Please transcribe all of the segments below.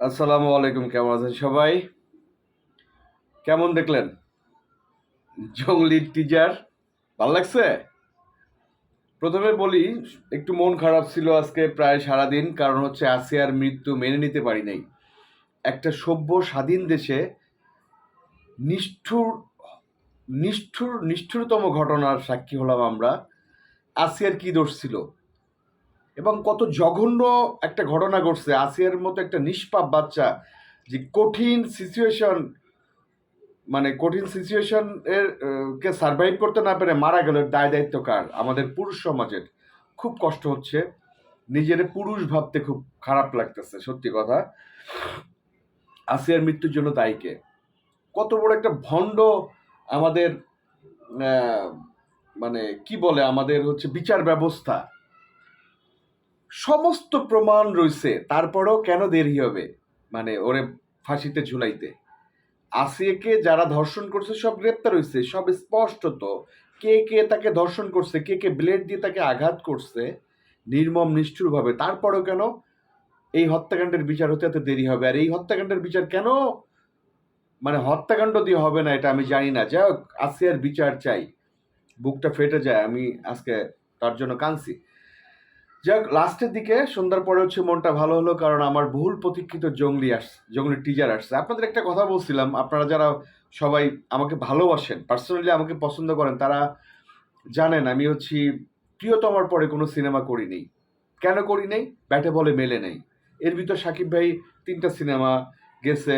আসসালামু আলাইকুম, কেমন আছেন সবাই? কেমন দেখলেন? জঙ্গলি টিজার ভালো লাগছে? প্রথমে বলি, একটু মন খারাপ ছিল আজকে প্রায় সারাদিন, কারণ হচ্ছে আসিয়ার মৃত্যু মেনে নিতে পারি নাই। একটা সভ্য স্বাধীন দেশে নিষ্ঠুর নিষ্ঠুর, নিষ্ঠুরতম ঘটনার সাক্ষী হলাম আমরা। আসিয়ার কি দোষ ছিল? এবং কত জঘন্য একটা ঘটনা ঘটছে। আসিয়ার মতো একটা নিষ্পাপ বাচ্চা যে কঠিন সিচুয়েশন মানে কঠিন সিচুয়েশন এর কে সার্ভাইভ করতে না পেরে মারা গেল দায় দায়িত্ব কার? আমাদের পুরুষ সমাজের। খুব কষ্ট হচ্ছে। নিজের পুরুষ ভাবতে খুব খারাপ লাগতেছে, সত্যি কথা। আসিয়ার মৃত্যুর জন্য দায়ীকে কত বড় একটা ভণ্ড আমাদের মানে কি বলে? আমাদের হচ্ছে বিচার ব্যবস্থা। সমস্ত প্রমাণ রয়েছে তারপরেও কেন দেরি হবে? মানে ওরে ফাঁসিতে ঝুলাইতে। আসিয়াকে যারা ধর্ষণ করছে, সব গ্রেপ্তার হয়েছে সব স্পষ্টত কে কে তাকে ধর্ষণ করছে, কে কে ব্লেড দিয়ে তাকে আঘাত করছে, নির্মম নিষ্ঠুরভাবে। তারপরেও কেন এই হত্যাকাণ্ডের বিচার হতে এত দেরি হবে? আর এই হত্যাকাণ্ডের বিচার কেন? মানে হত্যাকাণ্ড দিয়ে হবে না, এটা আমি জানি না। যাই হোক, আসিয়ার বিচার চাই। বুকটা ফেটে যায়, আমি আজকে তার জন্য কাঁদছি। যাক, লাস্টের দিকে সন্ধ্যার পরে হচ্ছে মনটা ভালো হলো কারণ আমার বহুল প্রতীক্ষিত জঙ্গলি আসছে জঙ্গলি টিজার আসছে। আপনাদের একটা কথা বলছিলাম, আপনারা যারা সবাই আমাকে ভালোবাসেন পার্সোনালি আমাকে পছন্দ করেন, তারা জানেন আমি হচ্ছি প্রিয়তমার পরে কোনো সিনেমা করি নেই। কেন করি নেই? ব্যাটে বলে মেলে নেই। এর ভিতর সাকিব ভাই তিনটা সিনেমা গেছে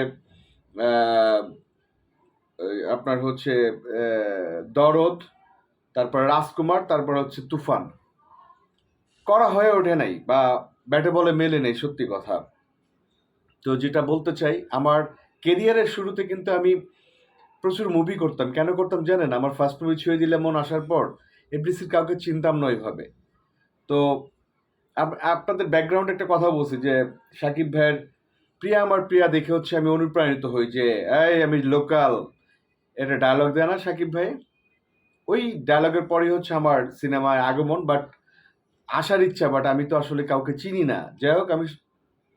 আপনার হচ্ছে দরদ, তারপর রাজকুমার, তারপর হচ্ছে তুফান। করা হয়ে ওঠে নাই বা ব্যাটে বলে মেলে নেই, সত্যি কথা। তো যেটা বলতে চাই, আমার কেরিয়ারের শুরুতে কিন্তু আমি প্রচুর মুভি করতাম। কেন করতাম জানেন? আমার ফার্স্ট মুভি ছুঁয়ে দিলে মন আসার পর এফডিসির কাউকে চিনতাম না ওইভাবে। তো আপনাদের ব্যাকগ্রাউন্ডে একটা কথা বলছি যে, সাকিব ভাইয়ের প্রিয়া আমার প্রিয়া দেখে হচ্ছে আমি অনুপ্রাণিত হই যে, এই, আমি লোকাল এটা ডায়লগ দেয় না সাকিব ভাই। ওই ডায়লগের পরেই হচ্ছে আমার সিনেমায় আগমন বাট আসার ইচ্ছা বাট আমি তো আসলে কাউকে চিনি না। যাই হোক আমি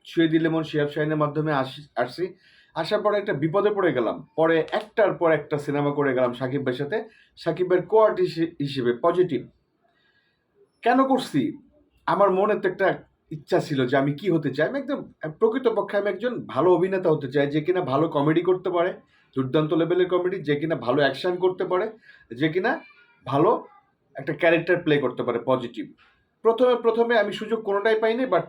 ছুঁয়ে দিলে মন শিয়াব শাহিনের মাধ্যমে আসি, আসছি। আসার পরে একটা বিপদে পড়ে গেলাম। পরে একটার পর একটা সিনেমা করে গেলাম সাকিব ভাইয়ের সাথে। সাকিব ভাইয়ের কোয়ার্ট হিসেবে পজিটিভ কেন করছি? আমার মনে তো একটা ইচ্ছা ছিল যে আমি কি হতে চাই। আমি একদম, প্রকৃতপক্ষে আমি একজন ভালো অভিনেতা হতে চাই, যে কিনা ভালো কমেডি করতে পারে, দুর্দান্ত লেভেলের কমেডি যে কিনা ভালো অ্যাকশন করতে পারে, যে কিনা ভালো একটা ক্যারেক্টার প্লে করতে পারে পজিটিভ প্রথমে প্রথমে আমি সুযোগ কোনোটাই পাইনি বাট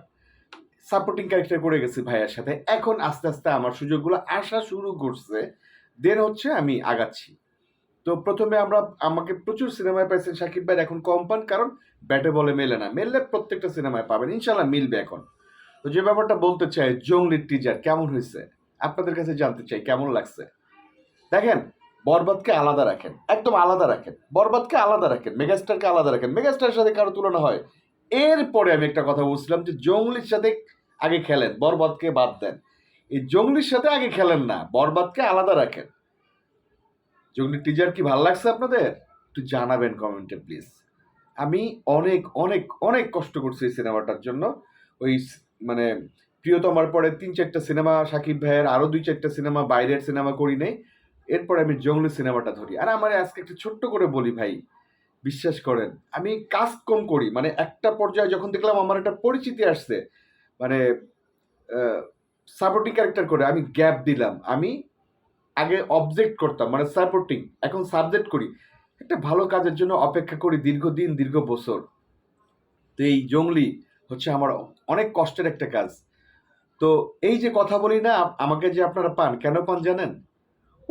সাপোর্টিং ক্যারেক্টার করে গেছি ভাইয়ের সাথে। এখন আস্তে আস্তে আমার সুযোগগুলো আসা শুরু করছে। দেন হচ্ছে আমি আগাচ্ছি। তো প্রথমে আমরা, আমাকে প্রচুর সিনেমায় পাইছেন সাকিব ভাই, এখন কম পান, কারণ ব্যাটে বলে মেলে না। মেললে প্রত্যেকটা সিনেমায় পাবেন ইনশাল্লাহ মিলবে এখন। তো যে ব্যাপারটা বলতে চাই জঙ্গলির টিজার কেমন হয়েছে? আপনাদের কাছে জানতে চাই, কেমন লাগছে? দেখেন, বরবাদকে আলাদা রাখেন, একদম আলাদা রাখেন। বরবাদকে আলাদা রাখেন মেগাস্টারকে আলাদা রাখেন। মেগাস্টারের সাথে কারও তুলনা হয় এরপরে আমি একটা কথা বলছিলাম যে জঙ্গলির সাথে আগে খেলেন, বরবাদকে বাদ দেন। এই জঙ্গলির সাথে আগে খেলেন না, বরবাদকে আলাদা রাখেন। জঙ্গলির টিজার কি ভালো লাগছে আপনাদের? একটু জানাবেন কমেন্টে প্লিজ আমি অনেক অনেক অনেক কষ্ট করছি এই সিনেমাটার জন্য। ওই মানে প্রিয়তমার পরে তিন চারটা সিনেমা, সাকিব ভাইয়ের আরও দুই চারটা সিনেমা, বাইরের সিনেমা করি নেই। এরপরে আমি জঙ্গলি সিনেমাটা ধরি। আর আমার আজকে একটু ছোট্ট করে বলি ভাই বিশ্বাস করেন। আমি কাজ কম করি মানে একটা পর্যায়ে যখন দেখলাম আমার একটা পরিচিতি আসছে মানে সাপোর্টিং ক্যারেক্টার করে আমি গ্যাপ দিলাম। আমি আগে অবজেক্ট করতাম মানে সাপোর্টিং এখন সাবজেক্ট করি। একটা ভালো কাজের জন্য অপেক্ষা করি দীর্ঘদিন, দীর্ঘ বছর। তো এই জঙ্গলি হচ্ছে আমার অনেক কষ্টের একটা কাজ। তো এই যে কথা বলি না, আমাকে যে আপনারা পান, কেন পান জানেন?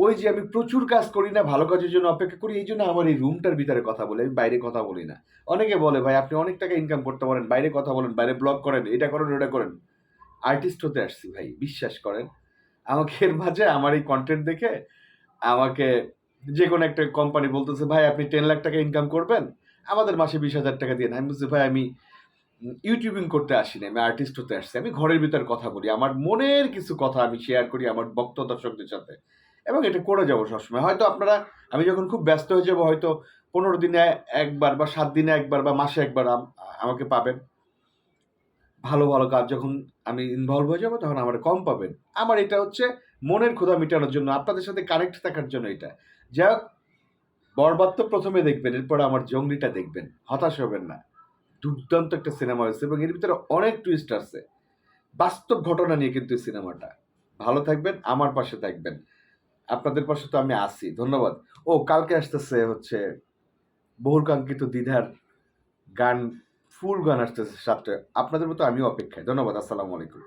ওই যে আমি প্রচুর কাজ করি না, ভালো কাজের জন্য অপেক্ষা করি, এই জন্য আমার এই রুমটার ভিতরে কথা বলি, আমি বাইরে কথা বলি না। অনেকে বলে, ভাই, আপনি অনেক টাকা ইনকাম করতে পারেন, বাইরে কথা বলেন, বাইরে ব্লগ করেন, এটা করেন, ওটা করেন। আর্টিস্ট হতে আসছি, ভাই, বিশ্বাস করেন। আমাকে এর মাঝে আমার এই কন্টেন্ট দেখে আমাকে যে কোনো একটা কোম্পানি বলতেছে, ভাই, আপনি টেন লাখ টাকা ইনকাম করবেন? আমাদের মাসে বিশ হাজার টাকা দিয়ে। আমি বলছি, ভাই, আমি ইউটিউবিং করতে আসিনি, আমি আর্টিস্ট হতে আসছি, আমি ঘরের ভিতর কথা বলি। আমার মনের কিছু কথা আমি শেয়ার করি আমার ভক্ত দর্শকদের সাথে। এবং এটা করে যাব সবসময়। হয়তো আপনারা, আমি যখন খুব ব্যস্ত হয়ে যাব, হয়তো পনেরো দিনে একবার বা সাত দিনে একবার বা মাসে একবার আমাকে পাবেন। ভালো ভালো কাজ যখন আমি ইনভলভ হয়ে যাব, তখন আমার কম পাবেন। আমার এটা হচ্ছে মনের ক্ষুধা মেটানোর জন্য, আপনাদের সাথে কানেক্ট থাকার জন্য এটা। যা বরবাদ তো প্রথমে দেখবেন, এরপর আমার জঙ্গলিটা দেখবেন। হতাশ হবেন না। দুর্দান্ত একটা সিনেমা হয়েছে এবং এর ভিতরে অনেক টুইস্ট আছে। বাস্তব ঘটনা নিয়ে কিন্তু সিনেমাটা। ভালো থাকবেন, আমার পাশে থাকবেন। আপনাদের পাশে তো আমি আছি, ধন্যবাদ। ও, কালকে আসতেছে হচ্ছে বহুল কাঙ্ক্ষিত দ্বিধার গান, ফুল গান আসতেছে সাতটা আপনাদের মতো আমিও অপেক্ষায়। ধন্যবাদ, আসসালামু আলাইকুম।